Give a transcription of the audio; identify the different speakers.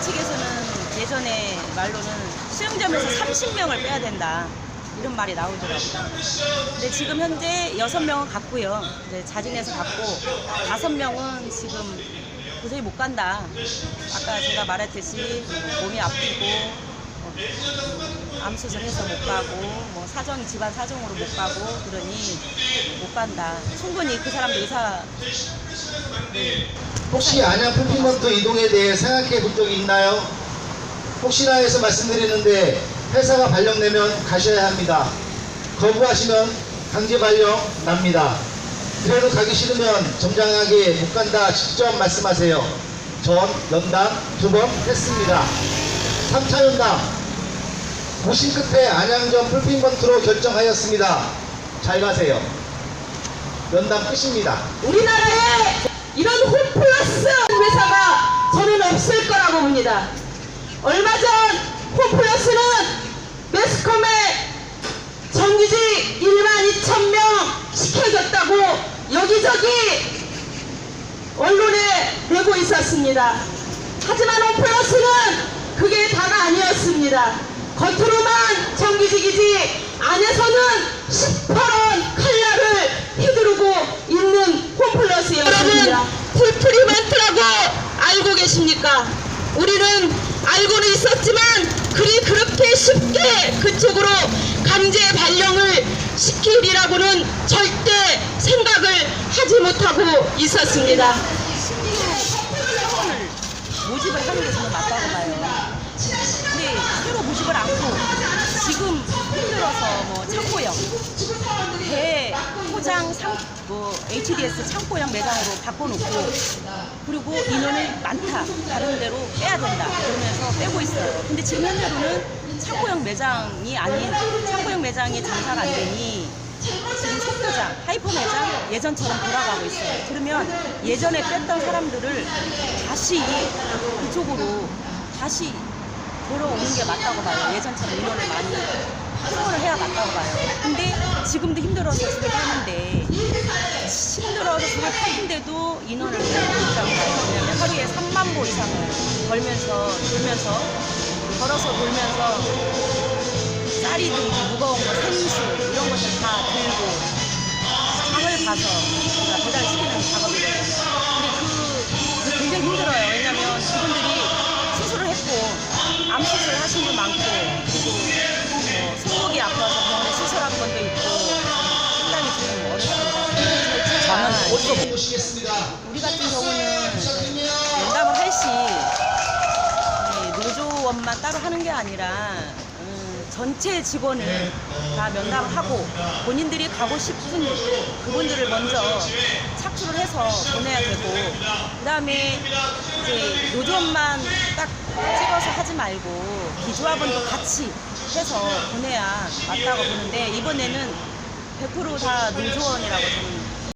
Speaker 1: 측에서는 예전에 말로는 수영점에서 30명을 빼야 된다. 이런 말이 나오더라고요. 근데 지금 현재 6명은 갔고요. 이제 자진해서 갔고, 5명은 지금 도저히 못 간다. 아까 제가 말했듯이 몸이 아프고, 뭐, 암수술해서 못 가고, 뭐 사정, 집안 사정으로 못 가고, 그러니 못 간다. 충분히 그 사람도 의사,
Speaker 2: 혹시 안양 풀피먼트 이동에 대해 생각해 본 적이 있나요? 혹시나 해서 말씀드리는데 회사가 발령내면 가셔야 합니다. 거부하시면 강제 발령 납니다. 그래도 가기 싫으면 점장에게 못 간다 직접 말씀하세요. 전 연담 두 번 했습니다. 3차 연담 고심 끝에 안양점 풀피먼트로 결정하였습니다. 잘 가세요. 연담 끝입니다.
Speaker 3: 우리나라에 이런 홈플러스 회사가 저는 없을 거라고 봅니다. 얼마 전 홈플러스는 매스컴에 정규직 1만 2천 명 시켜줬다고 여기저기 언론에 내고 있었습니다. 하지만 홈플러스는 그게 다가 아니었습니다. 겉으로 만 정규직이지 안에서는 시퍼런 칼날을 휘두르고 있는 홈플러스였습니다. 풀프리먼트라고 알고 계십니까? 우리는 알고는 있었지만 그리 그렇게 쉽게 그쪽으로 강제 발령을 시키리라고는 절대 생각을 하지 못하고 있었습니다.
Speaker 1: 모집을 하는 게 저는 맞다고 봐요. 근데 새로 모집을 않고 상, 뭐 HDS 창고형 매장으로 바꿔놓고 그리고 인원이 많다 다른 데로 빼야 된다 그러면서 빼고 있어요. 근데 지금 현재로는 창고형 매장이 아닌 창고형 매장이 장사가 안 되니 지금 속도장, 하이퍼 매장 예전처럼 돌아가고 있어요. 그러면 예전에 뺐던 사람들을 다시 그쪽으로 다시 돌아오는 게 맞다고 봐요. 예전처럼 인원을 많이 확보를 해야 맞다고 봐요. 근데 지금도 힘들어서 집에 파는데 힘들어서 집에 파는데도 인원을 못 봐요. 왜냐면 하루에 3만 보 이상을 벌면서 돌면서 걸어서 돌면서 쌀이든지 무거운 거, 생수 이런 것들 다 들고 장을 봐서 배달시키는 작업이거든요. 근데 그, 그 굉장히 힘들어요. 왜냐면 그분들이 수술을 했고 암 수술 하신 분 많고 우리 같은 경우는 면담을 할 시 노조원만 따로 하는 게 아니라 음, 전체 직원을 다 면담을 하고 본인들이 가고 싶은 그분들을 먼저 착수를 해서 보내야 되고 그 다음에 이제 노조원만 딱 찍어서 하지 말고 기조합원도 같이 해서 보내야 맞다고 보는데 이번에는 100%다 노조원이라고 저는